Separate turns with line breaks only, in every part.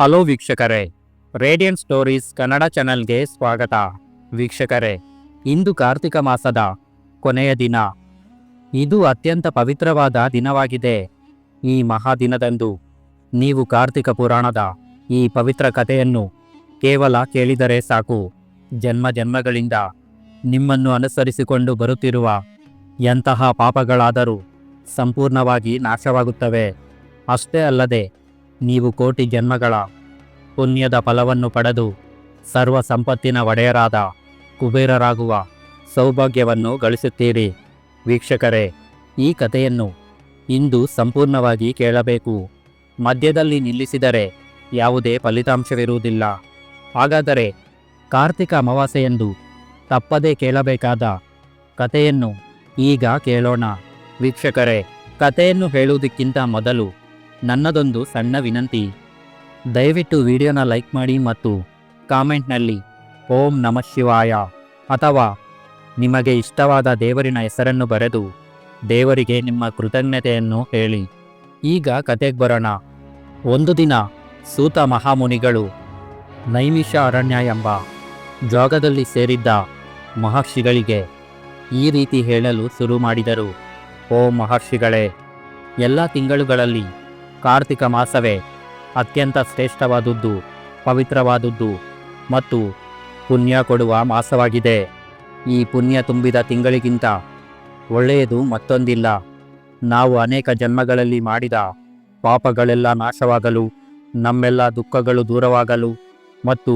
Hello ವೀಕ್ಷಕರೇ radian stories Kannada ಚಾನೆಲ್ಗೆ ಸ್ವಾಗತ. ವೀಕ್ಷಕರೇ, ಇಂದು ಕಾರ್ತಿಕ ಮಾಸದ ಕೊನೆಯ ದಿನ. ಇದು ಅತ್ಯಂತ ಪವಿತ್ರವಾದ ದಿನವಾಗಿದೆ. ಈ ಮಹಾದಿನದಂದು ನೀವು ಕಾರ್ತಿಕ ಪುರಾಣದ ಈ ಪವಿತ್ರ ಕಥೆಯನ್ನು ಕೇವಲ ಕೇಳಿದರೆ ಸಾಕು. ಜನ್ಮ ಜನ್ಮಗಳಿಂದ ನಿಮ್ಮನ್ನು ಅನುಸರಿಸಿಕೊಂಡು ಬರುತ್ತಿರುವ ಎಂತಹ ಪಾಪಗಳಾದರೂ ಸಂಪೂರ್ಣವಾಗಿ ನಾಶವಾಗುತ್ತವೆ. ಅಷ್ಟೇ ಅಲ್ಲದೆ ನೀವು ಕೋಟಿ ಜನ್ಮಗಳ ಪುಣ್ಯದ ಫಲವನ್ನು ಪಡೆದು ಸರ್ವ ಸಂಪತ್ತಿನ ಒಡೆಯರಾದ ಕುಬೇರರಾಗುವ ಸೌಭಾಗ್ಯವನ್ನು ಗಳಿಸುತ್ತೀರಿ. ವೀಕ್ಷಕರೇ, ಈ ಕಥೆಯನ್ನು ಇಂದು ಸಂಪೂರ್ಣವಾಗಿ ಕೇಳಬೇಕು. ಮಧ್ಯದಲ್ಲಿ ನಿಲ್ಲಿಸಿದರೆ ಯಾವುದೇ ಫಲಿತಾಂಶವಿರುವುದಿಲ್ಲ. ಹಾಗಾದರೆ ಕಾರ್ತಿಕ ಅಮಾವಾಸ್ಯೆಯಂದು ತಪ್ಪದೇ ಕೇಳಬೇಕಾದ ಕಥೆಯನ್ನು ಈಗ ಕೇಳೋಣ. ವೀಕ್ಷಕರೇ, ಕಥೆಯನ್ನು ಹೇಳುವುದಕ್ಕಿಂತ ಮೊದಲು ನನ್ನದೊಂದು ಸಣ್ಣ ವಿನಂತಿ. ದಯವಿಟ್ಟು ವಿಡಿಯೋನ ಲೈಕ್ ಮಾಡಿ ಮತ್ತು ಕಾಮೆಂಟ್ನಲ್ಲಿ, ಓಂ ನಮಃ ಶಿವಾಯ, ಅಥವಾ ನಿಮಗೆ ಇಷ್ಟವಾದ ದೇವರಿನ ಹೆಸರನ್ನು ಬರೆದು, ದೇವರಿಗೆ ನಿಮ್ಮ ಕೃತಜ್ಞತೆಯನ್ನು ಹೇಳಿ. ಈಗ ಕತೆಗೆ ಬರೋಣ. ಒಂದು ದಿನ ಸೂತ ಮಹಾಮುನಿಗಳು ನೈಮಿಷ ಅರಣ್ಯ ಎಂಬ ಜಾಗದಲ್ಲಿ ಸೇರಿದ್ದ ಮಹರ್ಷಿಗಳಿಗೆ ಈ ರೀತಿ ಹೇಳಲು ಶುರು ಮಾಡಿದರು. ಓ ಮಹರ್ಷಿಗಳೇ, ಎಲ್ಲ ತಿಂಗಳುಗಳಲ್ಲಿ ಕಾರ್ತಿಕ ಮಾಸವೇ, ಅತ್ಯಂತ ಶ್ರೇಷ್ಠವಾದುದ್ದು, ಪವಿತ್ರವಾದುದ್ದು ಮತ್ತು ಪುಣ್ಯ ಕೊಡುವ ಮಾಸವಾಗಿದೆ. ಈ ಪುಣ್ಯ ತುಂಬಿದ ತಿಂಗಳಿಗಿಂತ ಒಳ್ಳೆಯದು ಮತ್ತೊಂದಿಲ್ಲ. ನಾವು ಅನೇಕ ಜನ್ಮಗಳಲ್ಲಿ ಮಾಡಿದ ಪಾಪಗಳೆಲ್ಲ ನಾಶವಾಗಲು, ನಮ್ಮೆಲ್ಲ ದುಃಖಗಳು ದೂರವಾಗಲು ಮತ್ತು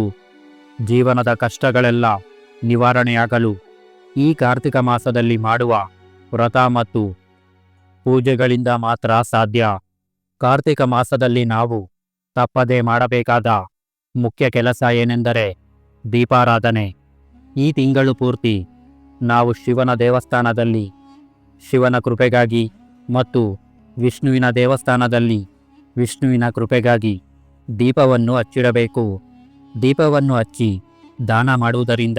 ಜೀವನದ ಕಷ್ಟಗಳೆಲ್ಲ ನಿವಾರಣೆಯಾಗಲು ಈ ಕಾರ್ತಿಕ ಮಾಸದಲ್ಲಿ ಮಾಡುವ ವ್ರತ ಮತ್ತು ಪೂಜೆಗಳಿಂದ ಮಾತ್ರ ಸಾಧ್ಯ. ಕಾರ್ತಿಕ ಮಾಸದಲ್ಲಿ ನಾವು ತಪ್ಪದೇ ಮಾಡಬೇಕಾದ ಮುಖ್ಯ ಕೆಲಸ ಏನೆಂದರೆ ದೀಪಾರಾಧನೆ. ಈ ತಿಂಗಳು ಪೂರ್ತಿ ನಾವು ಶಿವನ ದೇವಸ್ಥಾನದಲ್ಲಿ, ಶಿವನ ಕೃಪೆಗಾಗಿ ಮತ್ತು ವಿಷ್ಣುವಿನ ದೇವಸ್ಥಾನದಲ್ಲಿ ವಿಷ್ಣುವಿನ ಕೃಪೆಗಾಗಿ ದೀಪವನ್ನು ಹಚ್ಚಿಡಬೇಕು. ದೀಪವನ್ನು ಹಚ್ಚಿ ದಾನ ಮಾಡುವುದರಿಂದ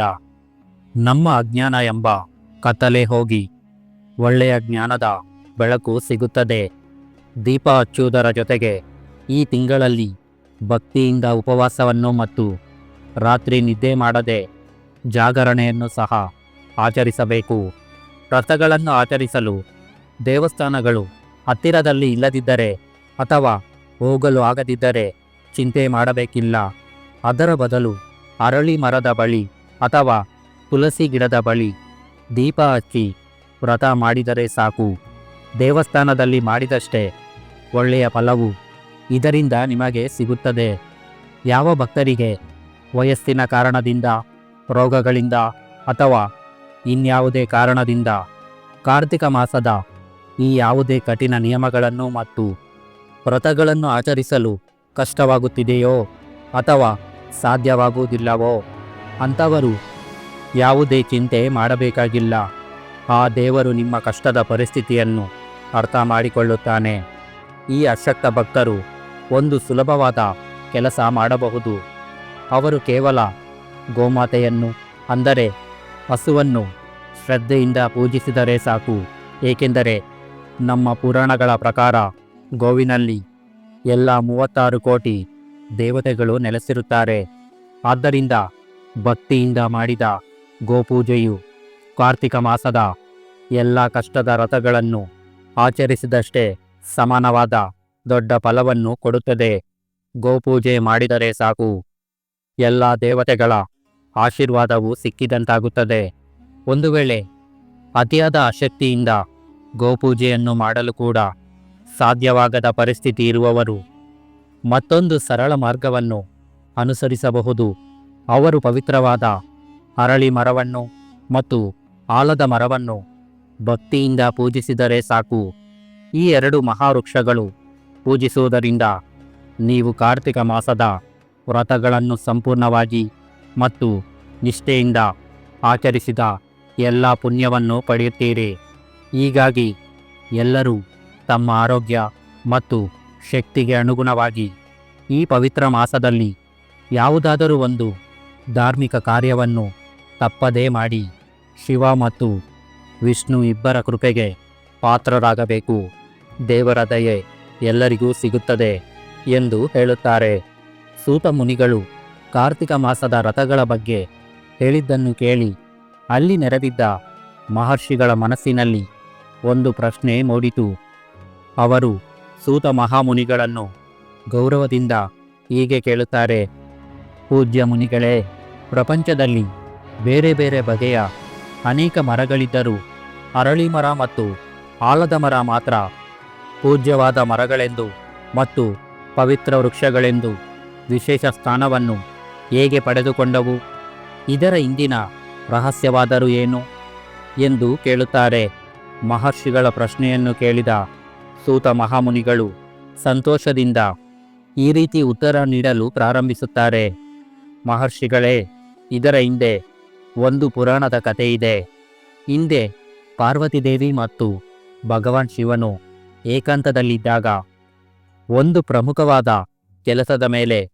ನಮ್ಮ ಅಜ್ಞಾನ ಎಂಬ ಕತ್ತಲೆ ಹೋಗಿ ಒಳ್ಳೆಯ ಜ್ಞಾನದ ಬೆಳಕು ಸಿಗುತ್ತದೆ. ದೀಪ ಹಚ್ಚುವುದರ ಜೊತೆಗೆ ಈ ತಿಂಗಳಲ್ಲಿ ಭಕ್ತಿಯಿಂದ ಉಪವಾಸವನ್ನು ಮತ್ತು ರಾತ್ರಿ ನಿದ್ದೆ ಮಾಡದೆ ಜಾಗರಣೆಯನ್ನು ಸಹ ಆಚರಿಸಬೇಕು. ವ್ರತಗಳನ್ನು ಆಚರಿಸಲು ದೇವಸ್ಥಾನಗಳು ಹತ್ತಿರದಲ್ಲಿ ಇಲ್ಲದಿದ್ದರೆ ಅಥವಾ ಹೋಗಲು ಆಗದಿದ್ದರೆ ಚಿಂತೆ ಮಾಡಬೇಕಿಲ್ಲ. ಅದರ ಬದಲು ಅರಳಿ ಮರದ ಬಳಿ ಅಥವಾ ತುಳಸಿ ಗಿಡದ ಬಳಿ ದೀಪ ಹಚ್ಚಿ ವ್ರತ ಮಾಡಿದರೆ ಸಾಕು. ದೇವಸ್ಥಾನದಲ್ಲಿ ಮಾಡಿದಷ್ಟೇ ಒಳ್ಳೆಯ ಫಲವು ಇದರಿಂದ ನಿಮಗೆ ಸಿಗುತ್ತದೆ. ಯಾವ ಭಕ್ತರಿಗೆ ವಯಸ್ಸಿನ ಕಾರಣದಿಂದ, ರೋಗಗಳಿಂದ ಅಥವಾ ಇನ್ಯಾವುದೇ ಕಾರಣದಿಂದ ಕಾರ್ತಿಕ ಮಾಸದ ಈ ಯಾವುದೇ ಕಠಿಣ ನಿಯಮಗಳನ್ನು ಮತ್ತು ವ್ರತಗಳನ್ನು ಆಚರಿಸಲು ಕಷ್ಟವಾಗುತ್ತಿದೆಯೋ ಅಥವಾ ಸಾಧ್ಯವಾಗುವುದಿಲ್ಲವೋ ಅಂಥವರು ಯಾವುದೇ ಚಿಂತೆ ಮಾಡಬೇಕಾಗಿಲ್ಲ. ಆ ದೇವರು ನಿಮ್ಮ ಕಷ್ಟದ ಪರಿಸ್ಥಿತಿಯನ್ನು ಅರ್ಥ ಮಾಡಿಕೊಳ್ಳುತ್ತಾನೆ. ಈ ಅಶಕ್ತ ಭಕ್ತರು ಒಂದು ಸುಲಭವಾದ ಕೆಲಸ ಮಾಡಬಹುದು. ಅವರು ಕೇವಲ ಗೋಮಾತೆಯನ್ನು, ಅಂದರೆ ಹಸುವನ್ನು ಶ್ರದ್ಧೆಯಿಂದ ಪೂಜಿಸಿದರೆ ಸಾಕು. ಏಕೆಂದರೆ ನಮ್ಮ ಪುರಾಣಗಳ ಪ್ರಕಾರ ಗೋವಿನಲ್ಲಿ ಎಲ್ಲ ಮೂವತ್ತಾರು ಕೋಟಿ ದೇವತೆಗಳು ನೆಲೆಸಿರುತ್ತಾರೆ. ಆದ್ದರಿಂದ ಭಕ್ತಿಯಿಂದ ಮಾಡಿದ ಗೋಪೂಜೆಯು ಕಾರ್ತಿಕ ಮಾಸದ ಎಲ್ಲ ಕಷ್ಟದ ರಥಗಳನ್ನು ಆಚರಿಸಿದಷ್ಟೇ ಸಮಾನವಾದ ದೊಡ್ಡ ಫಲವನ್ನು ಕೊಡುತ್ತದೆ. ಗೋಪೂಜೆ ಮಾಡಿದರೆ ಸಾಕು. ಎಲ್ಲ ದೇವತೆಗಳ ಆಶೀರ್ವಾದವು ಸಿಕ್ಕಿದಂತಾಗುತ್ತದೆ. ಒಂದು ವೇಳೆ ಅತಿಯಾದ ಆಸಕ್ತಿಯಿಂದ ಗೋಪೂಜೆಯನ್ನು ಮಾಡಲು ಕೂಡ ಸಾಧ್ಯವಾಗದ ಪರಿಸ್ಥಿತಿ ಇರುವವರು ಮತ್ತೊಂದು ಸರಳ ಮಾರ್ಗವನ್ನು ಅನುಸರಿಸಬಹುದು. ಅವರು ಪವಿತ್ರವಾದ ಅರಳಿ ಮರವನ್ನು ಮತ್ತು ಆಲದ ಮರವನ್ನು ಭಕ್ತಿಯಿಂದ ಪೂಜಿಸಿದರೆ ಸಾಕು. ಈ ಎರಡು ಮಹಾವೃಕ್ಷಗಳು ಪೂಜಿಸುವುದರಿಂದ ನೀವು ಕಾರ್ತಿಕ ಮಾಸದ ವ್ರತಗಳನ್ನು ಸಂಪೂರ್ಣವಾಗಿ ಮತ್ತು ನಿಷ್ಠೆಯಿಂದ ಆಚರಿಸಿದ ಎಲ್ಲ ಪುಣ್ಯವನ್ನು ಪಡೆಯುತ್ತೀರಿ. ಹೀಗಾಗಿ ಎಲ್ಲರೂ ತಮ್ಮ ಆರೋಗ್ಯ ಮತ್ತು ಶಕ್ತಿಗೆ ಅನುಗುಣವಾಗಿ ಈ ಪವಿತ್ರ ಮಾಸದಲ್ಲಿ ಯಾವುದಾದರೂ ಒಂದು ಧಾರ್ಮಿಕ ಕಾರ್ಯವನ್ನು ತಪ್ಪದೇ ಮಾಡಿ ಶಿವ ಮತ್ತು ವಿಷ್ಣು ಇಬ್ಬರ ಕೃಪೆಗೆ ಪಾತ್ರರಾಗಬೇಕು. ದೇವರ ದಯೆ ಎಲ್ಲರಿಗೂ ಸಿಗುತ್ತದೆ ಎಂದು ಹೇಳುತ್ತಾರೆ. ಸೂತ ಮುನಿಗಳು ಕಾರ್ತಿಕ ಮಾಸದ ರಥಗಳ ಬಗ್ಗೆ ಹೇಳಿದ್ದನ್ನು ಕೇಳಿ ಅಲ್ಲಿ ನೆರೆದಿದ್ದ ಮಹರ್ಷಿಗಳ ಮನಸ್ಸಿನಲ್ಲಿ ಒಂದು ಪ್ರಶ್ನೆ ಮೂಡಿತು. ಅವರು ಸೂತ ಮಹಾಮುನಿಗಳನ್ನು ಗೌರವದಿಂದ ಹೀಗೆ ಕೇಳುತ್ತಾರೆ. ಪೂಜ್ಯ ಮುನಿಗಳೇ, ಪ್ರಪಂಚದಲ್ಲಿ ಬೇರೆ ಬೇರೆ ಬಗೆಯ ಅನೇಕ ಮರಗಳಿದ್ದರೂ ಅರಳಿ ಮರ ಮತ್ತು ಆಲದ ಮರ ಮಾತ್ರ ಪೂಜ್ಯವಾದ ಮರಗಳೆಂದು ಮತ್ತು ಪವಿತ್ರ ವೃಕ್ಷಗಳೆಂದು ವಿಶೇಷ ಸ್ಥಾನವನ್ನು ಹೇಗೆ ಪಡೆದುಕೊಂಡವು? ಇದರ ಹಿಂದಿನ ರಹಸ್ಯವಾದರೂ ಏನು? ಎಂದು ಕೇಳುತ್ತಾರೆ. ಮಹರ್ಷಿಗಳ ಪ್ರಶ್ನೆಯನ್ನು ಕೇಳಿದ ಸೂತ ಮಹಾಮುನಿಗಳು ಸಂತೋಷದಿಂದ ಈ ರೀತಿ ಉತ್ತರ ನೀಡಲು ಪ್ರಾರಂಭಿಸುತ್ತಾರೆ. ಮಹರ್ಷಿಗಳೇ, ಇದರ ಹಿಂದೆ ಒಂದು ಪುರಾಣದ ಕಥೆ ಇದೆ ಹಿಂದೆ ಪಾರ್ವತಿದೇವಿ ಮತ್ತು ಭಗವಾನ್ ಶಿವನು ಏಕಾಂತದಲ್ಲಿದ್ದಾಗ ಒಂದು ಪ್ರಮುಖವಾದ ಕೆಲಸದ ಮೇಲೆ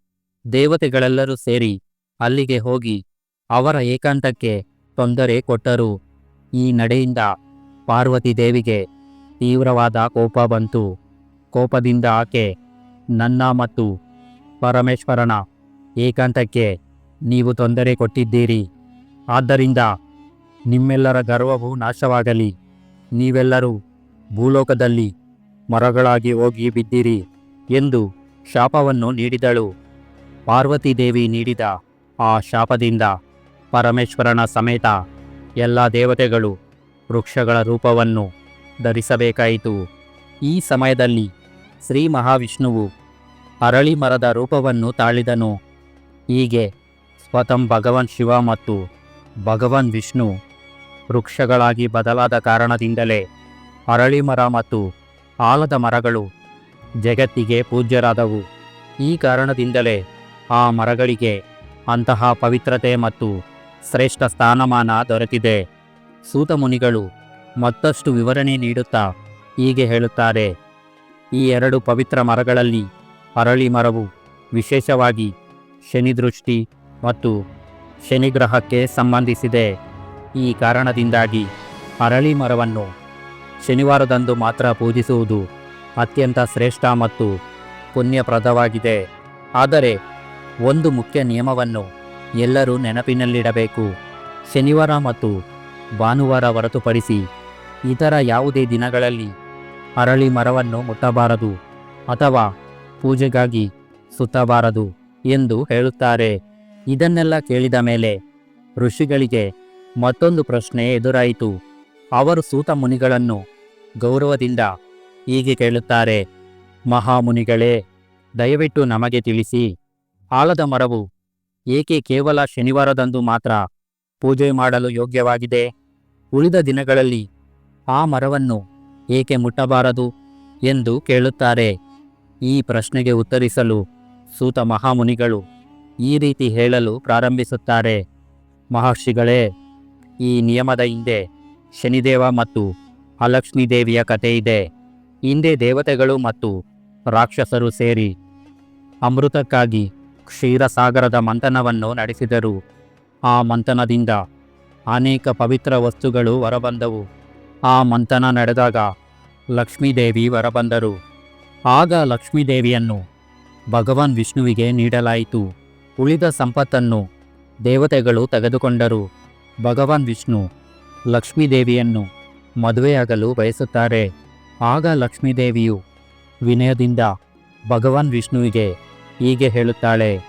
ದೇವತೆಗಳೆಲ್ಲರೂ ಸೇರಿ ಅಲ್ಲಿಗೆ ಹೋಗಿ ಅವರ ಏಕಾಂತಕ್ಕೆ ತೊಂದರೆ ಕೊಟ್ಟರು ಈ ನಡೆಯಿಂದ ಪಾರ್ವತಿ ದೇವಿಗೆ ತೀವ್ರವಾದ ಕೋಪ ಬಂತು. ಕೋಪದಿಂದ ಆಕೆ ನನ್ನ ಮತ್ತು ಪರಮೇಶ್ವರನ ಏಕಾಂತಕ್ಕೆ ನೀವು ತೊಂದರೆ ಕೊಟ್ಟಿದ್ದೀರಿ. ಆದ್ದರಿಂದ ನಿಮ್ಮೆಲ್ಲರ ಗರ್ವವು ನಾಶವಾಗಲಿ. ನೀವೆಲ್ಲರೂ ಭೂಲೋಕದಲ್ಲಿ ಮರಗಳಾಗಿ ಹೋಗಿ ಬಿದ್ದಿರಿ ಎಂದು ಶಾಪವನ್ನು ನೀಡಿದಳು. ಪಾರ್ವತಿದೇವಿ ನೀಡಿದ ಆ ಶಾಪದಿಂದ ಪರಮೇಶ್ವರನ ಸಮೇತ ಎಲ್ಲ ದೇವತೆಗಳು ವೃಕ್ಷಗಳ ರೂಪವನ್ನು ಧರಿಸಬೇಕಾಯಿತು. ಈ ಸಮಯದಲ್ಲಿ ಶ್ರೀ ಮಹಾವಿಷ್ಣುವು ಅರಳಿ ಮರದ ರೂಪವನ್ನು ತಾಳಿದನು. ಹೀಗೆ ಸ್ವತಂ ಭಗವಾನ್ ಶಿವ ಮತ್ತು ಭಗವಾನ್ ವಿಷ್ಣು ವೃಕ್ಷಗಳಾಗಿ ಬದಲಾದ ಕಾರಣದಿಂದಲೇ ಅರಳಿ ಮರ ಮತ್ತು ಆಲದ ಮರಗಳು ಜಗತ್ತಿಗೆ ಪೂಜ್ಯರಾದವು. ಈ ಕಾರಣದಿಂದಲೇ ಆ ಮರಗಳಿಗೆ ಅಂತಹ ಪವಿತ್ರತೆ ಮತ್ತು ಶ್ರೇಷ್ಠ ಸ್ಥಾನಮಾನ ದೊರೆತಿದೆ. ಸೂತ ಮುನಿಗಳು ಮತ್ತಷ್ಟು ವಿವರಣೆ ನೀಡುತ್ತಾ ಹೀಗೆ ಹೇಳುತ್ತಾರೆ. ಈ ಎರಡು ಪವಿತ್ರ ಮರಗಳಲ್ಲಿ ಅರಳಿ ಮರವು ವಿಶೇಷವಾಗಿ ಶನಿದೃಷ್ಟಿ ಮತ್ತು ಶನಿಗ್ರಹಕ್ಕೆ ಸಂಬಂಧಿಸಿದೆ. ಈ ಕಾರಣದಿಂದಾಗಿ ಅರಳಿ ಮರವನ್ನು ಶನಿವಾರದಂದು ಮಾತ್ರ ಪೂಜಿಸುವುದು ಅತ್ಯಂತ ಶ್ರೇಷ್ಠ ಮತ್ತು ಪುಣ್ಯಪ್ರದವಾಗಿದೆ. ಆದರೆ ಒಂದು ಮುಖ್ಯ ನಿಯಮವನ್ನು ಎಲ್ಲರೂ ನೆನಪಿನಲ್ಲಿಡಬೇಕು. ಶನಿವಾರ ಮತ್ತು ಭಾನುವಾರ ಹೊರತುಪಡಿಸಿ ಇತರ ಯಾವುದೇ ದಿನಗಳಲ್ಲಿ ಅರಳಿ ಮರವನ್ನು ಮುಟ್ಟಬಾರದು ಅಥವಾ ಪೂಜೆಗಾಗಿ ಸುತ್ತಬಾರದು ಎಂದು ಹೇಳುತ್ತಾರೆ. ಇದನ್ನೆಲ್ಲ ಕೇಳಿದ ಮೇಲೆ ಋಷಿಗಳಿಗೆ ಮತ್ತೊಂದು ಪ್ರಶ್ನೆ ಎದುರಾಯಿತು. ಅವರು ಸೂತ ಮುನಿಗಳನ್ನು ಗೌರವದಿಂದ ಹೀಗೆ ಕೇಳುತ್ತಾರೆ, ಮಹಾಮುನಿಗಳೇ, ದಯವಿಟ್ಟು ನಮಗೆ ತಿಳಿಸಿ. ಆಲದ ಮರವು ಏಕೆ ಕೇವಲ ಶನಿವಾರದಂದು ಮಾತ್ರ ಪೂಜೆ ಮಾಡಲು ಯೋಗ್ಯವಾಗಿದೆ? ಉಳಿದ ದಿನಗಳಲ್ಲಿ ಆ ಮರವನ್ನು ಏಕೆ ಮುಟ್ಟಬಾರದು? ಎಂದು ಕೇಳುತ್ತಾರೆ. ಈ ಪ್ರಶ್ನೆಗೆ ಉತ್ತರಿಸಲು ಸೂತ ಮಹಾಮುನಿಗಳು ಈ ರೀತಿ ಹೇಳಲು ಪ್ರಾರಂಭಿಸುತ್ತಾರೆ, ಮಹರ್ಷಿಗಳೇ, ಈ ನಿಯಮದ ಹಿಂದೆ ಶನಿದೇವ ಮತ್ತು ಅಲಕ್ಷ್ಮೀ ದೇವಿಯ ಕಥೆ ಇದೆ. ಹಿಂದೆ ದೇವತೆಗಳು ಮತ್ತು ರಾಕ್ಷಸರು ಸೇರಿ ಅಮೃತಕ್ಕಾಗಿ ಕ್ಷೀರಸಾಗರದ ಮಂಥನವನ್ನು ನಡೆಸಿದರು. ಆ ಮಂಥನದಿಂದ ಅನೇಕ ಪವಿತ್ರ ವಸ್ತುಗಳು ಹೊರಬಂದವು. ಆ ಮಂಥನ ನಡೆದಾಗ ಲಕ್ಷ್ಮೀದೇವಿ ಹೊರಬಂದರು. ಆಗ ಲಕ್ಷ್ಮೀದೇವಿಯನ್ನು ಭಗವಾನ್ ವಿಷ್ಣುವಿಗೆ ನೀಡಲಾಯಿತು. ಉಳಿದ ಸಂಪತ್ತನ್ನು ದೇವತೆಗಳು ತೆಗೆದುಕೊಂಡರು. ಭಗವಾನ್ ವಿಷ್ಣು ಲಕ್ಷ್ಮೀದೇವಿಯನ್ನು ಮದುವೆಯಾಗಲು ಬಯಸುತ್ತಾರೆ. ಆಗ ಲಕ್ಷ್ಮೀದೇವಿಯು ವಿನಯದಿಂದ ಭಗವಾನ್ ವಿಷ್ಣುವಿಗೆ ಹೀಗೆ ಹೇಳುತ್ತಾಳೆ,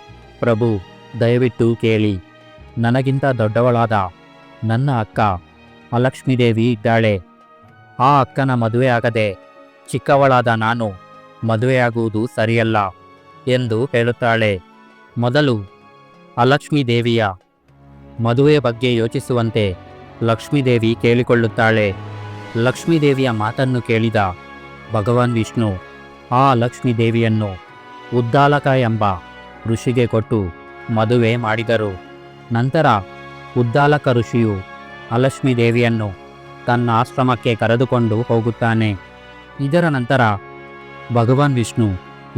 ಪ್ರಭು, ದಯವಿಟ್ಟು ಕೇಳಿ. ನನಗಿಂತ ದೊಡ್ಡವಳಾದ ನನ್ನ ಅಕ್ಕ ಅಲಕ್ಷ್ಮೀದೇವಿ ಇದ್ದಾಳೆ. ಆ ಅಕ್ಕನ ಮದುವೆಯಾಗದೆ ಚಿಕ್ಕವಳಾದ ನಾನು ಮದುವೆಯಾಗುವುದು ಸರಿಯಲ್ಲ ಎಂದು ಹೇಳುತ್ತಾಳೆ. ಮೊದಲು ಅಲಕ್ಷ್ಮೀ ದೇವಿಯ ಮದುವೆ ಬಗ್ಗೆ ಯೋಚಿಸುವಂತೆ ಲಕ್ಷ್ಮೀದೇವಿ ಕೇಳಿಕೊಳ್ಳುತ್ತಾಳೆ. ಲಕ್ಷ್ಮೀದೇವಿಯ ಮಾತನ್ನು ಕೇಳಿದ ಭಗವಾನ್ ವಿಷ್ಣು, ಆ ಲಕ್ಷ್ಮೀದೇವಿಯನ್ನು ಉದ್ದಾಲಕ ಎಂಬ ಋಷಿಗೆ ಕೊಟ್ಟು ಮದುವೆ ಮಾಡಿದರು. ನಂತರ ಉದ್ದಾಲಕ ಋಷಿಯು ಅಲಕ್ಷ್ಮೀದೇವಿಯನ್ನು ತನ್ನ ಆಶ್ರಮಕ್ಕೆ ಕರೆದುಕೊಂಡು ಹೋಗುತ್ತಾನೆ. ಇದರ ನಂತರ ಭಗವಾನ್ ವಿಷ್ಣು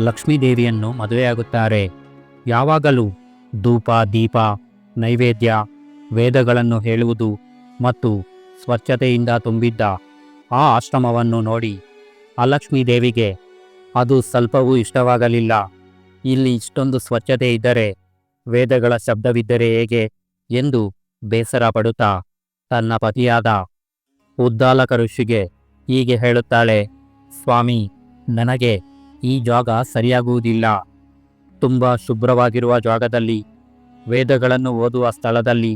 ಲಕ್ಷ್ಮೀದೇವಿಯನ್ನು ಮದುವೆಯಾಗುತ್ತಾರೆ. ಯಾವಾಗಲೂ ಧೂಪ, ದೀಪ, ನೈವೇದ್ಯ, ವೇದಗಳನ್ನು ಹೇಳುವುದು ಮತ್ತು ಸ್ವಚ್ಛತೆಯಿಂದ ತುಂಬಿದ್ದ ಆ ಆಶ್ರಮವನ್ನು ನೋಡಿ ಅಲಕ್ಷ್ಮೀ ದೇವಿಗೆ ಅದು ಸ್ವಲ್ಪವೂ ಇಷ್ಟವಾಗಲಿಲ್ಲ. ಇಲ್ಲಿ ಇಷ್ಟೊಂದು ಸ್ವಚ್ಛತೆ ಇದ್ದರೆ ವೇದಗಳ ಶಬ್ದವಿದ್ದರೆ ಹೇಗೆ ಎಂದು ಬೇಸರ ಪಡುತ್ತಾ ತನ್ನ ಪತಿಯಾದ ಉದ್ದಾಲಕ ಋಷಿಗೆ ಹೀಗೆ ಹೇಳುತ್ತಾಳೆ, ಸ್ವಾಮಿ, ನನಗೆ ಈ ಜಾಗ ಸರಿಯಾಗುವುದಿಲ್ಲ. ತುಂಬ ಶುಭ್ರವಾಗಿರುವ ಜಾಗದಲ್ಲಿ, ವೇದಗಳನ್ನು ಓದುವ ಸ್ಥಳದಲ್ಲಿ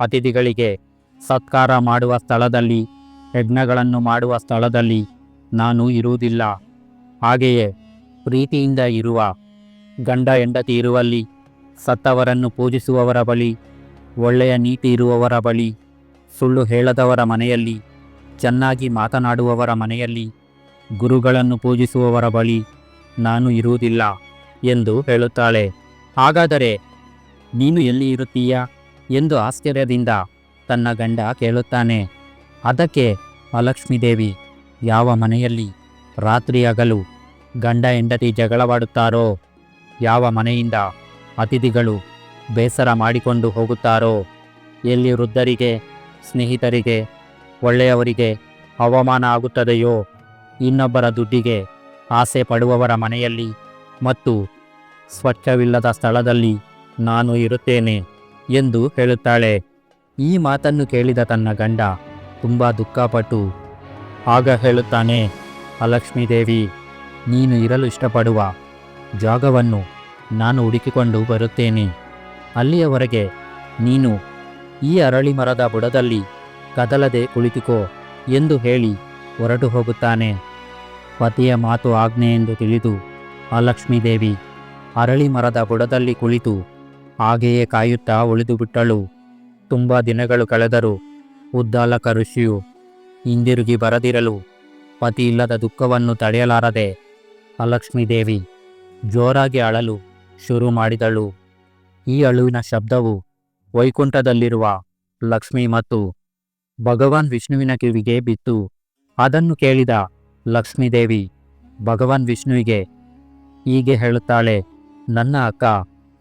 ಅತಿಥಿಗಳಿಗೆ ಸತ್ಕಾರ ಮಾಡುವ ಸ್ಥಳದಲ್ಲಿ, ಯಜ್ಞಗಳನ್ನು ಮಾಡುವ ಸ್ಥಳದಲ್ಲಿ ನಾನು ಇರುವುದಿಲ್ಲ. ಹಾಗೆಯೇ ಪ್ರೀತಿಯಿಂದ ಇರುವ ಗಂಡ ಹೆಂಡತಿ ಇರುವಲ್ಲಿ, ಸತ್ತವರನ್ನು ಪೂಜಿಸುವವರ ಬಳಿ, ಒಳ್ಳೆಯ ನೀತಿ ಇರುವವರ ಬಳಿ, ಸುಳ್ಳು ಹೇಳದವರ ಮನೆಯಲ್ಲಿ, ಚೆನ್ನಾಗಿ ಮಾತನಾಡುವವರ ಮನೆಯಲ್ಲಿ, ಗುರುಗಳನ್ನು ಪೂಜಿಸುವವರ ಬಳಿ ನಾನು ಇರುವುದಿಲ್ಲ ಎಂದು ಹೇಳುತ್ತಾಳೆ. ಹಾಗಾದರೆ ನೀನು ಎಲ್ಲಿ ಇರುತ್ತೀಯಾ ಎಂದು ಆಶ್ಚರ್ಯದಿಂದ ತನ್ನ ಗಂಡ ಕೇಳುತ್ತಾನೆ. ಅದಕ್ಕೆ ಮಹಾಲಕ್ಷ್ಮೀದೇವಿ, ಯಾವ ಮನೆಯಲ್ಲಿ ರಾತ್ರಿ ಹಗಲು ಗಂಡ ಹೆಂಡತಿ ಜಗಳವಾಡುತ್ತಾರೋ, ಯಾವ ಮನೆಯಿಂದ ಅತಿಥಿಗಳು ಬೇಸರ ಮಾಡಿಕೊಂಡು ಹೋಗುತ್ತಾರೋ, ಎಲ್ಲಿ ವೃದ್ಧರಿಗೆ, ಸ್ನೇಹಿತರಿಗೆ, ಒಳ್ಳೆಯವರಿಗೆ ಅವಮಾನ ಆಗುತ್ತದೆಯೋ, ಇನ್ನೊಬ್ಬರ ದುಡ್ಡಿಗೆ ಆಸೆ ಪಡುವವರ ಮನೆಯಲ್ಲಿ ಮತ್ತು ಸ್ವಚ್ಛವಿಲ್ಲದ ಸ್ಥಳದಲ್ಲಿ ನಾನು ಇರುತ್ತೇನೆ ಎಂದು ಹೇಳುತ್ತಾಳೆ. ಈ ಮಾತನ್ನು ಕೇಳಿದ ತನ್ನ ಗಂಡ ತುಂಬ ದುಃಖಪಟ್ಟು, ಆಗ ಹೇಳುತ್ತಾನೆ ಅಲಕ್ಷ್ಮೀದೇವಿ ನೀನು ಇರಲು ಇಷ್ಟಪಡುವ ಜಾಗವನ್ನು ನಾನು ಹುಡುಕಿಕೊಂಡು ಬರುತ್ತೇನೆ. ಅಲ್ಲಿಯವರೆಗೆ ನೀನು ಈ ಅರಳಿ ಮರದ ಬುಡದಲ್ಲಿ ಕದಲದೆ ಕುಳಿತುಕೋ ಎಂದು ಹೇಳಿ ಹೊರಟು ಹೋಗುತ್ತಾನೆ. ಪತಿಯ ಮಾತು ಆಜ್ಞೆ ಎಂದು ತಿಳಿದು ಅಲಕ್ಷ್ಮೀದೇವಿ ಅರಳಿ ಮರದ ಬುಡದಲ್ಲಿ ಕುಳಿತು ಹಾಗೆಯೇ ಕಾಯುತ್ತಾ ಉಳಿದುಬಿಟ್ಟಳು. ತುಂಬ ದಿನಗಳು ಕಳೆದರೂ ಉದ್ದಾಲಕ ಋಷಿಯು ಹಿಂದಿರುಗಿ ಬರದಿರಲು ಪತಿ ಇಲ್ಲದ ದುಃಖವನ್ನು ತಡೆಯಲಾರದೆ ಅಲಕ್ಷ್ಮೀದೇವಿ ಜೋರಾಗಿ ಅಳಲು ಶುರು ಮಾಡಿದಳು. ಈ ಅಳುವಿನ ಶಬ್ದವು ವೈಕುಂಠದಲ್ಲಿರುವ ಲಕ್ಷ್ಮಿ ಮತ್ತು ಭಗವಾನ್ ವಿಷ್ಣುವಿನ ಕಿವಿಗೆ ಬಿತ್ತು. ಅದನ್ನು ಕೇಳಿದ ಲಕ್ಷ್ಮೀದೇವಿ ಭಗವಾನ್ ವಿಷ್ಣುವಿಗೆ ಹೀಗೆ ಹೇಳುತ್ತಾಳೆ, ನನ್ನ ಅಕ್ಕ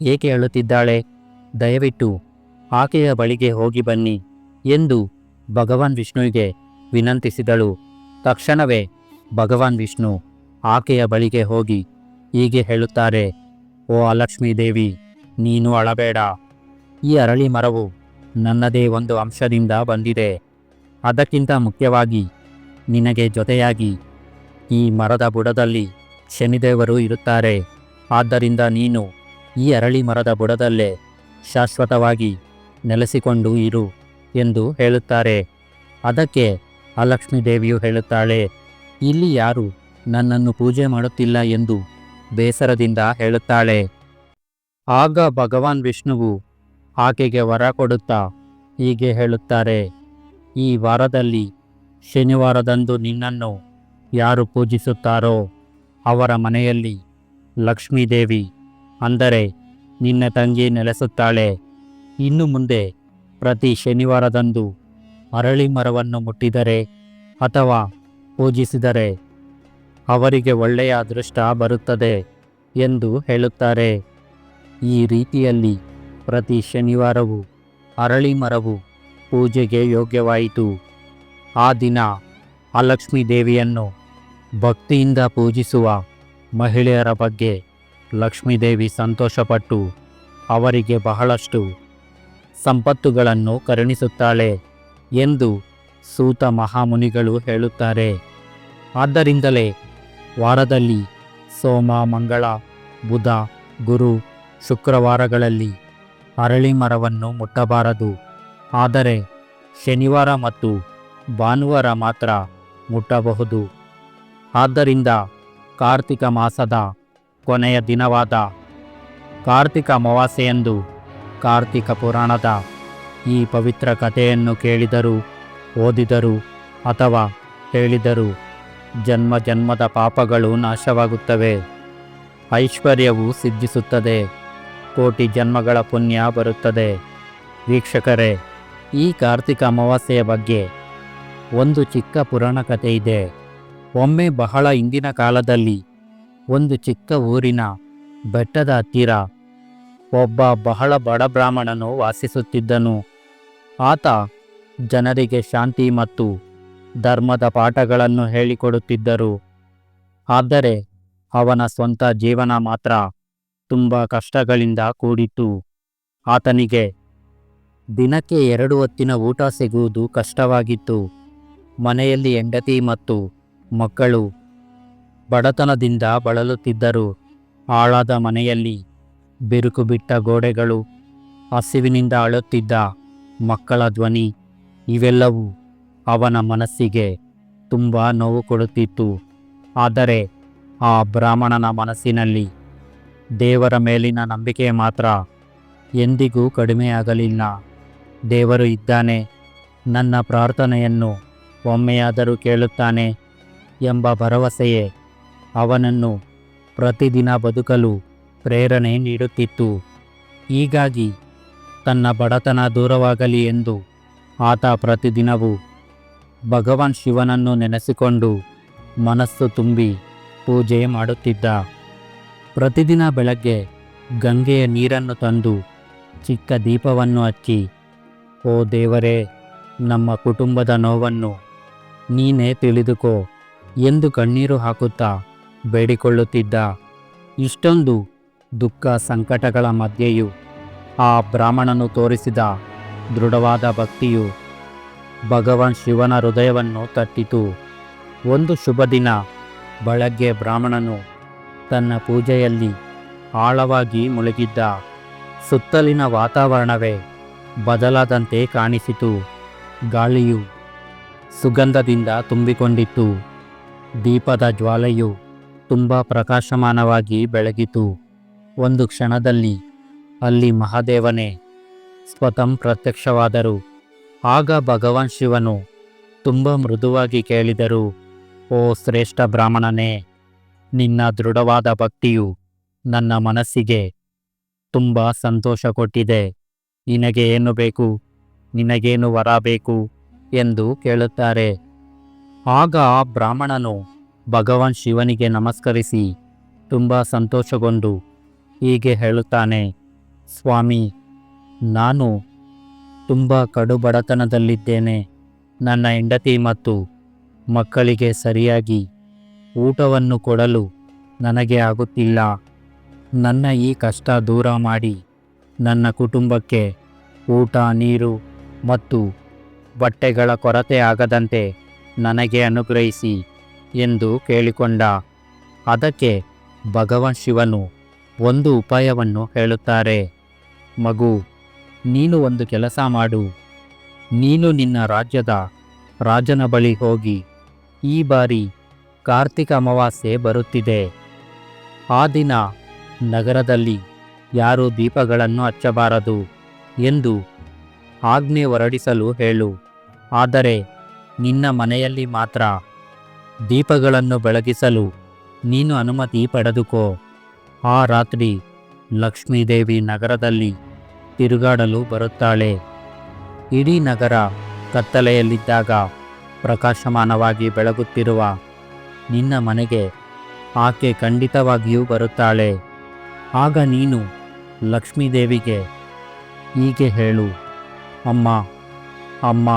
ಏಕೆ ಹೇಳುತ್ತಿದ್ದಾಳೆ ದಯವಿಟ್ಟು ಆಕೆಯ ಬಳಿಗೆ ಹೋಗಿ ಬನ್ನಿ ಎಂದು ಭಗವಾನ್ ವಿಷ್ಣುವಿಗೆ ವಿನಂತಿಸಿದಳು. ತಕ್ಷಣವೇ ಭಗವಾನ್ ವಿಷ್ಣು ಆಕೆಯ ಬಳಿಗೆ ಹೋಗಿ ಹೀಗೆ ಹೇಳುತ್ತಾರೆ, ಓ ಅಲಕ್ಷ್ಮೀ ದೇವಿ, ನೀನು ಅಳಬೇಡ. ಈ ಅರಳಿ ಮರವು ನನ್ನದೇ ಒಂದು ಅಂಶದಿಂದ ಬಂದಿದೆ. ಅದಕ್ಕಿಂತ ಮುಖ್ಯವಾಗಿ ನಿನಗೆ ಜೊತೆಯಾಗಿ ಈ ಮರದ ಬುಡದಲ್ಲಿ ಶನಿದೇವರು ಇರುತ್ತಾರೆ. ಆದ್ದರಿಂದ ನೀನು ಈ ಅರಳಿ ಮರದ ಬುಡದಲ್ಲೇ ಶಾಶ್ವತವಾಗಿ ನೆಲೆಸಿಕೊಂಡು ಇರು ಎಂದು ಹೇಳುತ್ತಾರೆ. ಅದಕ್ಕೆ ಅಲಕ್ಷ್ಮೀ ದೇವಿಯು ಹೇಳುತ್ತಾಳೆ, ಇಲ್ಲಿ ಯಾರು ನನ್ನನ್ನು ಪೂಜೆ ಮಾಡುತ್ತಿಲ್ಲ ಎಂದು ಬೇಸರದಿಂದ ಹೇಳುತ್ತಾಳೆ. ಆಗ ಭಗವಾನ್ ವಿಷ್ಣುವು ಆಕೆಗೆ ವರ ಕೊಡುತ್ತಾ ಹೀಗೆ ಹೇಳುತ್ತಾರೆ, ಈ ವಾರದಲ್ಲಿ ಶನಿವಾರದಂದು ನಿನ್ನನ್ನು ಯಾರು ಪೂಜಿಸುತ್ತಾರೋ ಅವರ ಮನೆಯಲ್ಲಿ ಲಕ್ಷ್ಮೀದೇವಿ ಅಂದರೆ ನಿನ್ನ ತಂಗಿ ನೆಲೆಸುತ್ತಾಳೆ. ಇನ್ನು ಮುಂದೆ ಪ್ರತಿ ಶನಿವಾರದಂದು ಅರಳಿ ಮರವನ್ನು ಮುಟ್ಟಿದರೆ ಅಥವಾ ಪೂಜಿಸಿದರೆ ಅವರಿಗೆ ಒಳ್ಳೆಯ ಅದೃಷ್ಟ ಬರುತ್ತದೆ ಎಂದು ಹೇಳುತ್ತಾರೆ. ಈ ರೀತಿಯಲ್ಲಿ ಪ್ರತಿ ಶನಿವಾರವೂ ಅರಳಿ ಮರವು ಪೂಜೆಗೆ ಯೋಗ್ಯವಾಯಿತು. ಆ ದಿನ ಅಲಕ್ಷ್ಮೀ ದೇವಿಯನ್ನು ಭಕ್ತಿಯಿಂದ ಪೂಜಿಸುವ ಮಹಿಳೆಯರ ಬಗ್ಗೆ ಲಕ್ಷ್ಮೀದೇವಿ ಸಂತೋಷಪಟ್ಟು ಅವರಿಗೆ ಬಹಳಷ್ಟು ಸಂಪತ್ತುಗಳನ್ನು ಕರುಣಿಸುತ್ತಾಳೆ ಎಂದು ಸೂತ ಮಹಾಮುನಿಗಳು ಹೇಳುತ್ತಾರೆ. ಆದ್ದರಿಂದಲೇ ವಾರದಲ್ಲಿ ಸೋಮ, ಮಂಗಳ, ಬುಧ, ಗುರು ಶುಕ್ರವಾರಗಳಲ್ಲಿ ಅರಳಿ ಮರವನ್ನು ಮುಟ್ಟಬಾರದು. ಆದರೆ ಶನಿವಾರ ಮತ್ತು ಭಾನುವಾರ ಮಾತ್ರ ಮುಟ್ಟಬಹುದು. ಆದ್ದರಿಂದ ಕಾರ್ತಿಕ ಮಾಸದ ಕೊನೆಯ ದಿನವಾದ ಕಾರ್ತಿಕ ಅಮಾವಾಸ್ಯೆಯಂದು ಕಾರ್ತಿಕ ಪುರಾಣದ ಈ ಪವಿತ್ರ ಕಥೆಯನ್ನು ಕೇಳಿದರು, ಓದಿದರು ಅಥವಾ ಹೇಳಿದರು ಜನ್ಮ ಜನ್ಮದ ಪಾಪಗಳು ನಾಶವಾಗುತ್ತವೆ. ಐಶ್ವರ್ಯವು ಸಿದ್ಧಿಸುತ್ತದೆ. ಕೋಟಿ ಜನ್ಮಗಳ ಪುಣ್ಯ ಬರುತ್ತದೆ. ವೀಕ್ಷಕರೇ, ಈ ಕಾರ್ತಿಕ ಅಮಾವಾಸ್ಯೆಯ ಬಗ್ಗೆ ಒಂದು ಚಿಕ್ಕ ಪುರಾಣ ಕಥೆ ಇದೆ. ಒಮ್ಮೆ ಬಹಳ ಹಿಂದಿನ ಕಾಲದಲ್ಲಿ ಒಂದು ಚಿಕ್ಕ ಊರಿನ ಬೆಟ್ಟದ ಹತ್ತಿರ ಒಬ್ಬ ಬಹಳ ಬಡ ಬ್ರಾಹ್ಮಣನು ವಾಸಿಸುತ್ತಿದ್ದನು. ಆತ ಜನರಿಗೆ ಶಾಂತಿ ಮತ್ತು ಧರ್ಮದ ಪಾಠಗಳನ್ನು ಹೇಳಿಕೊಡುತ್ತಿದ್ದರು. ಆದರೆ ಅವನ ಸ್ವಂತ ಜೀವನ ಮಾತ್ರ ತುಂಬ ಕಷ್ಟಗಳಿಂದ ಕೂಡಿತ್ತು. ಆತನಿಗೆ ದಿನಕ್ಕೆ ಎರಡು ಹೊತ್ತಿನ ಊಟ ಸಿಗುವುದು ಕಷ್ಟವಾಗಿತ್ತು. ಮನೆಯಲ್ಲಿ ಹೆಂಡತಿ ಮತ್ತು ಮಕ್ಕಳು ಬಡತನದಿಂದ ಬಳಲುತ್ತಿದ್ದರು. ಹಾಳಾದ ಮನೆಯಲ್ಲಿ ಬಿರುಕು ಬಿಟ್ಟ ಗೋಡೆಗಳು ಹಸಿವಿನಿಂದ ಅಳುತ್ತಿದ್ದ ಮಕ್ಕಳ ಧ್ವನಿ, ಇವೆಲ್ಲವೂ ಅವನ ಮನಸ್ಸಿಗೆ ತುಂಬ ನೋವು ಕೊಡುತ್ತಿತ್ತು. ಆದರೆ ಆ ಬ್ರಾಹ್ಮಣನ ಮನಸ್ಸಿನಲ್ಲಿ ದೇವರ ಮೇಲಿನ ನಂಬಿಕೆ ಮಾತ್ರ ಎಂದಿಗೂ ಕಡಿಮೆಯಾಗಲಿಲ್ಲ. ದೇವರು ಇದ್ದಾನೆ, ನನ್ನ ಪ್ರಾರ್ಥನೆಯನ್ನು ಒಮ್ಮೆಯಾದರೂ ಕೇಳುತ್ತಾನೆ ಎಂಬ ಭರವಸೆಯೇ ಅವನನ್ನು ಪ್ರತಿದಿನ ಬದುಕಲು ಪ್ರೇರಣೆ ನೀಡುತ್ತಿತ್ತು. ಹೀಗಾಗಿ ತನ್ನ ಬಡತನ ದೂರವಾಗಲಿ ಎಂದು ಆತ ಪ್ರತಿದಿನವೂ ಭಗವಾನ್ ಶಿವನನ್ನು ನೆನೆಸಿಕೊಂಡು ಮನಸ್ಸು ತುಂಬಿ ಪೂಜೆ ಮಾಡುತ್ತಿದ್ದ. ಪ್ರತಿದಿನ ಬೆಳಗ್ಗೆ ಗಂಗೆಯ ನೀರನ್ನು ತಂದು ಚಿಕ್ಕ ದೀಪವನ್ನು ಹಚ್ಚಿ, ಓ ದೇವರೇ, ನಮ್ಮ ಕುಟುಂಬದ ನೋವನ್ನು ನೀನೇ ತಿಳಿದುಕೋ ಎಂದು ಕಣ್ಣೀರು ಹಾಕುತ್ತಾ ಬೇಡಿಕೊಳ್ಳುತ್ತಿದ್ದ. ಇಷ್ಟೊಂದು ದುಃಖ ಸಂಕಟಗಳ ಮಧ್ಯೆಯೂ ಆ ಬ್ರಾಹ್ಮಣನು ತೋರಿಸಿದ ದೃಢವಾದ ಭಕ್ತಿಯು ಭಗವಾನ್ ಶಿವನ ಹೃದಯವನ್ನು ತಟ್ಟಿತು. ಒಂದು ಶುಭ ದಿನ ಬೆಳಗ್ಗೆ ಬ್ರಾಹ್ಮಣನು ತನ್ನ ಪೂಜೆಯಲ್ಲಿ ಆಳವಾಗಿ ಮುಳುಗಿದ್ದ ಸುತ್ತಲಿನ ವಾತಾವರಣವೇ ಬದಲಾದಂತೆ ಕಾಣಿಸಿತು. ಗಾಳಿಯು ಸುಗಂಧದಿಂದ ತುಂಬಿಕೊಂಡಿತ್ತು. ದೀಪದ ಜ್ವಾಲೆಯು ತುಂಬ ಪ್ರಕಾಶಮಾನವಾಗಿ ಬೆಳಗಿತು. ಒಂದು ಕ್ಷಣದಲ್ಲಿ. ಅಲ್ಲಿ ಮಹಾದೇವನೇ, ಸ್ವತಂ ಪ್ರತ್ಯಕ್ಷವಾದರು. ಆಗ ಭಗವಾನ್ ಶಿವನು ತುಂಬ ಮೃದುವಾಗಿ ಕೇಳಿದರು, ಓ ಶ್ರೇಷ್ಠ ಬ್ರಾಹ್ಮಣನೇ, ನಿನ್ನ ದೃಢವಾದ ಭಕ್ತಿಯು ನನ್ನ ಮನಸ್ಸಿಗೆ ತುಂಬ ಸಂತೋಷ ಕೊಟ್ಟಿದೆ. ನಿನಗೆ ಏನು ಬೇಕು, ನಿನಗೇನು ವರ ಬೇಕು ಎಂದು ಕೇಳುತ್ತಾರೆ. ಆಗ ಆ ಬ್ರಾಹ್ಮಣನು ಭಗವಾನ್ ಶಿವನಿಗೆ ನಮಸ್ಕರಿಸಿ ತುಂಬ ಸಂತೋಷಗೊಂಡು ಹೀಗೆ ಹೇಳುತ್ತಾನೆ, ಸ್ವಾಮಿ, ನಾನು ತುಂಬ ಕಡು ಬಡತನದಲ್ಲಿದ್ದೇನೆ ನನ್ನ ಹೆಂಡತಿ ಮತ್ತು ಮಕ್ಕಳಿಗೆ ಸರಿಯಾಗಿ ಊಟವನ್ನು ಕೊಡಲು ನನಗೆ ಆಗುತ್ತಿಲ್ಲ. ನನ್ನ ಈ ಕಷ್ಟ ದೂರ ಮಾಡಿ ನನ್ನ ಕುಟುಂಬಕ್ಕೆ ಊಟ, ನೀರು ಮತ್ತು ಬಟ್ಟೆಗಳ ಕೊರತೆ ಆಗದಂತೆ ನನಗೆ ಅನುಗ್ರಹಿಸಿ ಎಂದು ಕೇಳಿಕೊಂಡ. ಅದಕ್ಕೆ ಭಗವಾನ್ ಶಿವನು ಒಂದು ಉಪಾಯವನ್ನು ಹೇಳುತ್ತಾರೆ. ಮಗು, ನೀನು ಒಂದು ಕೆಲಸ ಮಾಡು. ನೀನು ನಿನ್ನ ರಾಜ್ಯದ ರಾಜನ ಬಳಿ ಹೋಗಿ, ಈ ಬಾರಿ ಕಾರ್ತಿಕ ಅಮಾವಾಸ್ಯೆ ಬರುತ್ತಿದೆ. ಆ ದಿನ ನಗರದಲ್ಲಿ ಯಾರೂ ದೀಪಗಳನ್ನು ಹಚ್ಚಬಾರದು ಎಂದು ಆಜ್ಞೆ ಹೊರಡಿಸಲು ಹೇಳು. ಆದರೆ ನಿನ್ನ ಮನೆಯಲ್ಲಿ ಮಾತ್ರ ದೀಪಗಳನ್ನು ಬೆಳಗಿಸಲು ನೀನು ಅನುಮತಿ ಪಡೆದುಕೋ. ಆ ರಾತ್ರಿ ಲಕ್ಷ್ಮೀದೇವಿ ನಗರದಲ್ಲಿ ತಿರುಗಾಡಲು ಬರುತ್ತಾಳೆ. ಇಡೀ ನಗರ ಕತ್ತಲೆಯಲ್ಲಿದ್ದಾಗ ಪ್ರಕಾಶಮಾನವಾಗಿ ಬೆಳಗುತ್ತಿರುವ ನಿನ್ನ ಮನೆಗೆ ಆಕೆ ಖಂಡಿತವಾಗಿಯೂ ಬರುತ್ತಾಳೆ. ಆಗ ನೀನು ಲಕ್ಷ್ಮೀದೇವಿಗೆ ಹೀಗೆ ಹೇಳು, ಅಮ್ಮ ಅಮ್ಮ,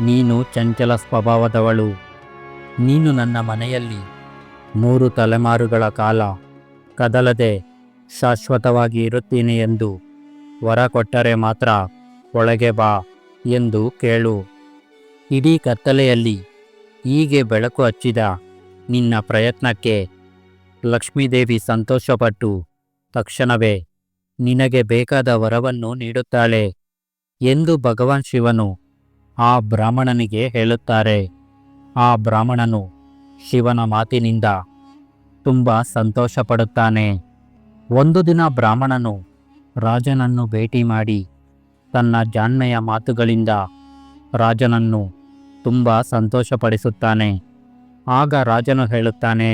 ನೀನು ಚಂಚಲ ಸ್ವಭಾವದವಳು. ನೀನು ನನ್ನ ಮನೆಯಲ್ಲಿ ಮೂರು ತಲೆಮಾರುಗಳ ಕಾಲ ಕದಲದೆ ಶಾಶ್ವತವಾಗಿ ಇರುತ್ತೀನಿ ಎಂದು ವರ ಕೊಟ್ಟರೆ ಮಾತ್ರ ಒಳಗೆ ಬಾ ಎಂದು ಕೇಳು. ಇಡೀ ಕತ್ತಲೆಯಲ್ಲಿ ಹೀಗೆ ಬೆಳಕು ಹಚ್ಚಿದ ನಿನ್ನ ಪ್ರಯತ್ನಕ್ಕೆ ಲಕ್ಷ್ಮೀದೇವಿ ಸಂತೋಷಪಟ್ಟು ತಕ್ಷಣವೇ ನಿನಗೆ ಬೇಕಾದ ವರವನ್ನು ನೀಡುತ್ತಾಳೆ ಎಂದು ಭಗವಾನ್ ಶಿವನು ಆ ಬ್ರಾಹ್ಮಣನಿಗೆ ಹೇಳುತ್ತಾರೆ. ಆ ಬ್ರಾಹ್ಮಣನು ಶಿವನ ಮಾತಿನಿಂದ ತುಂಬ ಸಂತೋಷಪಡುತ್ತಾನೆ. ಒಂದು ದಿನ ಬ್ರಾಹ್ಮಣನು ರಾಜನನ್ನು ಭೇಟಿ ಮಾಡಿ ತನ್ನ ಜಾಣ್ಮೆಯ ಮಾತುಗಳಿಂದ ರಾಜನನ್ನು ತುಂಬ ಸಂತೋಷಪಡಿಸುತ್ತಾನೆ. ಆಗ ರಾಜನು ಹೇಳುತ್ತಾನೆ,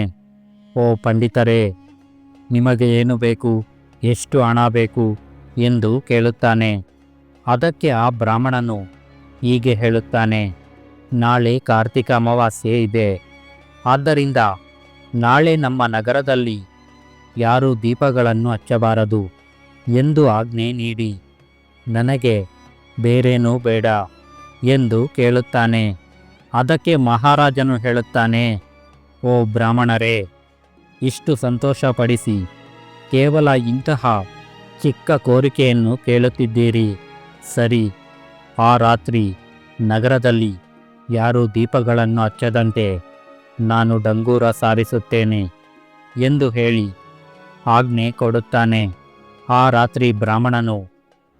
ಓ ಪಂಡಿತರೇ, ನಿಮಗೆ ಏನು ಬೇಕು, ಎಷ್ಟು ಹಣ ಬೇಕು? ಎಂದು ಕೇಳುತ್ತಾನೆ. ಅದಕ್ಕೆ ಆ ಬ್ರಾಹ್ಮಣನು ಹೀಗೆ ಹೇಳುತ್ತಾನೆ, ನಾಳೆ ಕಾರ್ತಿಕ ಅಮಾವಾಸ್ಯೆ ಇದೆ. ಆದ್ದರಿಂದ ನಾಳೆ ನಮ್ಮ ನಗರದಲ್ಲಿ ಯಾರೂ ದೀಪಗಳನ್ನು ಹಚ್ಚಬಾರದು ಎಂದು ಆಜ್ಞೆ ನೀಡಿ, ನನಗೆ ಬೇರೇನೂ ಬೇಡ ಎಂದು ಕೇಳುತ್ತಾನೆ. ಅದಕ್ಕೆ ಮಹಾರಾಜನು ಹೇಳುತ್ತಾನೆ, ಓ ಬ್ರಾಹ್ಮಣರೇ, ಇಷ್ಟು ಸಂತೋಷಪಡಿಸಿ ಕೇವಲ ಇಂತಹ ಚಿಕ್ಕ ಕೋರಿಕೆಯನ್ನು ಕೇಳುತ್ತಿದ್ದೀರಿ. ಸರಿ, ಆ ರಾತ್ರಿ ನಗರದಲ್ಲಿ ಯಾರೂ ದೀಪಗಳನ್ನು ಹಚ್ಚದಂತೆ ನಾನು ಡಂಗೂರ ಸಾರಿಸುತ್ತೇನೆ ಎಂದು ಹೇಳಿ ಆಜ್ಞೆ ಕೊಡುತ್ತಾನೆ. ಆ ರಾತ್ರಿ ಬ್ರಾಹ್ಮಣನು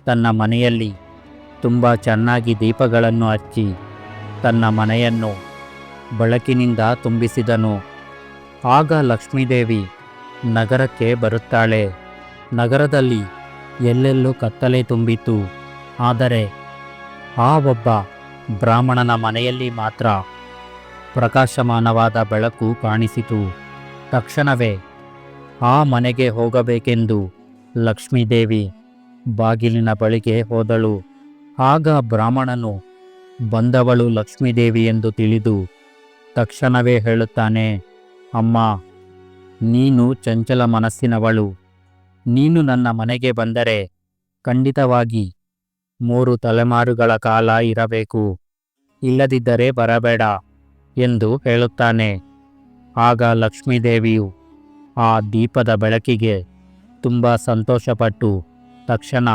ತನ್ನ ಮನೆಯಲ್ಲಿ ತುಂಬ ಚೆನ್ನಾಗಿ ದೀಪಗಳನ್ನು ಹಚ್ಚಿ ತನ್ನ ಮನೆಯನ್ನು ಬೆಳಕಿನಿಂದ ತುಂಬಿಸಿದನು. ಆಗ ಲಕ್ಷ್ಮೀದೇವಿ ನಗರಕ್ಕೆ ಬರುತ್ತಾಳೆ. ನಗರದಲ್ಲಿ ಎಲ್ಲೆಲ್ಲೂ ಕತ್ತಲೆ ತುಂಬಿತು ಆದರೆ ಆ ಒಬ್ಬ ಬ್ರಾಹ್ಮಣನ ಮನೆಯಲ್ಲಿ ಮಾತ್ರ ಪ್ರಕಾಶಮಾನವಾದ ಬೆಳಕು ಕಾಣಿಸಿತು. ತಕ್ಷಣವೇ, ಆ ಮನೆಗೆ ಹೋಗಬೇಕೆಂದು ಲಕ್ಷ್ಮೀದೇವಿ ಬಾಗಿಲಿನ ಬಳಿಗೆ ಹೋದಳು. ಆಗ ಬ್ರಾಹ್ಮಣನು, ಬಂದವಳು ಲಕ್ಷ್ಮೀದೇವಿ ಎಂದು ತಿಳಿದು ತಕ್ಷಣವೇ ಹೇಳುತ್ತಾನೆ, ಅಮ್ಮ, ನೀನು ಚಂಚಲ ಮನಸ್ಸಿನವಳು. ನೀನು ನನ್ನ ಮನೆಗೆ ಬಂದರೆ ಖಂಡಿತವಾಗಿ ಮೂರು ತಲೆಮಾರುಗಳ ಕಾಲ ಇರಬೇಕು. ಇಲ್ಲದಿದ್ದರೆ ಬರಬೇಡ. ಎಂದು ಹೇಳುತ್ತಾನೆ. ಆಗ ಲಕ್ಷ್ಮೀದೇವಿಯು ಆ ದೀಪದ ಬೆಳಕಿಗೆ ತುಂಬ ಸಂತೋಷಪಟ್ಟು, ತಕ್ಷಣ,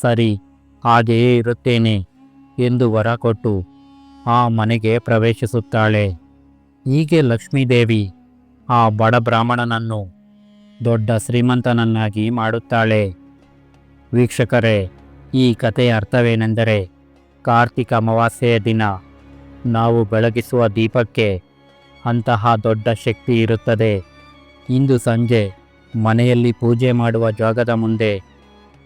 ಸರಿ, ಹಾಗೆಯೇ ಇರುತ್ತೇನೆ, ಎಂದು ವರ ಕೊಟ್ಟು, ಆ ಮನೆಗೆ ಪ್ರವೇಶಿಸುತ್ತಾಳೆ. ಹೀಗೆ ಲಕ್ಷ್ಮೀದೇವಿ ಆ ಬಡ ಬ್ರಾಹ್ಮಣನನ್ನು ದೊಡ್ಡ ಶ್ರೀಮಂತನನ್ನಾಗಿ ಮಾಡುತ್ತಾಳೆ. ವೀಕ್ಷಕರೇ, ಈ ಕಥೆಯ ಅರ್ಥವೇನೆಂದರೆ ಕಾರ್ತಿಕ ಅಮಾವಾಸ್ಯೆಯ ದಿನ. ನಾವು ಬೆಳಗಿಸುವ ದೀಪಕ್ಕೆ ಅಂತಹ ದೊಡ್ಡ ಶಕ್ತಿ ಇರುತ್ತದೆ. ಇಂದು ಸಂಜೆ ಮನೆಯಲ್ಲಿ ಪೂಜೆ ಮಾಡುವ ಜಾಗದ ಮುಂದೆ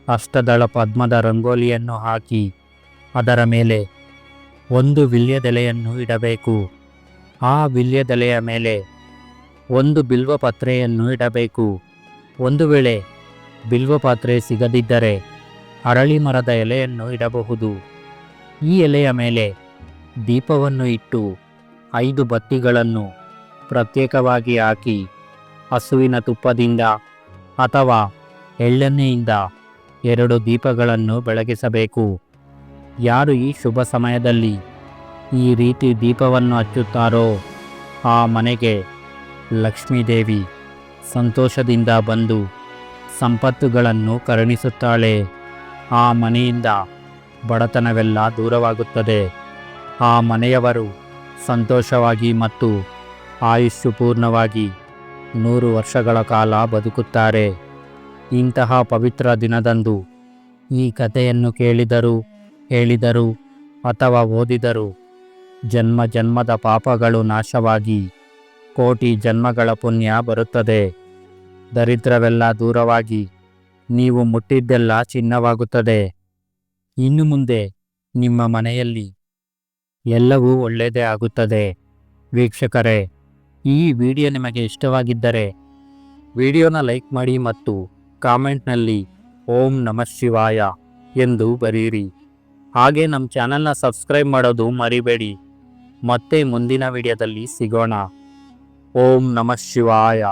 ಅಷ್ಟದಳ ಪದ್ಮದ ರಂಗೋಲಿಯನ್ನು ಹಾಕಿ ಅದರ ಮೇಲೆ ಒಂದು ವಿಲ್ಯದೆಲೆಯನ್ನು ಇಡಬೇಕು. ಆ ವಿಲ್ಯದೆಲೆಯ ಮೇಲೆ ಒಂದು ಬಿಲ್ವಪತ್ರೆಯನ್ನು ಇಡಬೇಕು. ಒಂದು ವೇಳೆ ಬಿಲ್ವಪಾತ್ರೆ ಸಿಗದಿದ್ದರೆ ಅರಳಿ ಮರದ ಎಲೆಯನ್ನು ಇಡಬಹುದು. ಈ ಎಲೆಯ ಮೇಲೆ ದೀಪವನ್ನು ಇಟ್ಟು ಐದು ಬತ್ತಿಗಳನ್ನು ಪ್ರತ್ಯೇಕವಾಗಿ ಹಾಕಿ ಹಸುವಿನ ತುಪ್ಪದಿಂದ ಅಥವಾ ಎಳ್ಳೆಣ್ಣೆಯಿಂದ ಎರಡು ದೀಪಗಳನ್ನು ಬೆಳಗಿಸಬೇಕು. ಯಾರು ಈ ಶುಭ ಸಮಯದಲ್ಲಿ ಈ ರೀತಿ ದೀಪವನ್ನು ಹಚ್ಚುತ್ತಾರೋ ಆ ಮನೆಗೆ ಲಕ್ಷ್ಮೀದೇವಿ ಸಂತೋಷದಿಂದ ಬಂದು ಸಂಪತ್ತುಗಳನ್ನು ಕರುಣಿಸುತ್ತಾಳೆ. ಆ ಮನೆಯಿಂದ ಬಡತನವೆಲ್ಲ ದೂರವಾಗುತ್ತದೆ. ಆ ಮನೆಯವರು ಸಂತೋಷವಾಗಿ ಮತ್ತು ಆಯುಷ್ಯು ಪೂರ್ಣವಾಗಿ ನೂರು ವರ್ಷಗಳ ಕಾಲ ಬದುಕುತ್ತಾರೆ. ಇಂತಹ ಪವಿತ್ರ ದಿನದಂದು ಈ ಕಥೆಯನ್ನು ಕೇಳಿದರು, ಹೇಳಿದರು ಅಥವಾ ಓದಿದರು ಜನ್ಮ ಜನ್ಮದ ಪಾಪಗಳು ನಾಶವಾಗಿ ಕೋಟಿ ಜನ್ಮಗಳ ಪುಣ್ಯ ಬರುತ್ತದೆ. ದರಿದ್ರವೆಲ್ಲ ದೂರವಾಗಿ ನೀವು ಮುಟ್ಟಿದ್ದೆಲ್ಲ ಚಿನ್ನವಾಗುತ್ತದೆ. ಇನ್ನು ಮುಂದೆ ನಿಮ್ಮ ಮನೆಯಲ್ಲಿ ಎಲ್ಲವೂ ಒಳ್ಳೆಯದೇ ಆಗುತ್ತದೆ. ವೀಕ್ಷಕರೇ, ಈ ವಿಡಿಯೋ ನಿಮಗೆ ಇಷ್ಟವಾಗಿದ್ದರೆ ವಿಡಿಯೋನ ಲೈಕ್ ಮಾಡಿ ಮತ್ತು ಕಾಮೆಂಟ್ನಲ್ಲಿ ಓಂ ನಮಃ ಶಿವಾಯ ಎಂದು ಬರೆಯಿರಿ. ಹಾಗೆ ನಮ್ಮ ಚಾನಲ್ನ ಸಬ್ಸ್ಕ್ರೈಬ್ ಮಾಡೋದು ಮರಿಬೇಡಿ. ಮತ್ತೆ ಮುಂದಿನ ವಿಡಿಯೋದಲ್ಲಿ ಸಿಗೋಣ. ಓಂ ನಮಃ ಶಿವಾಯ.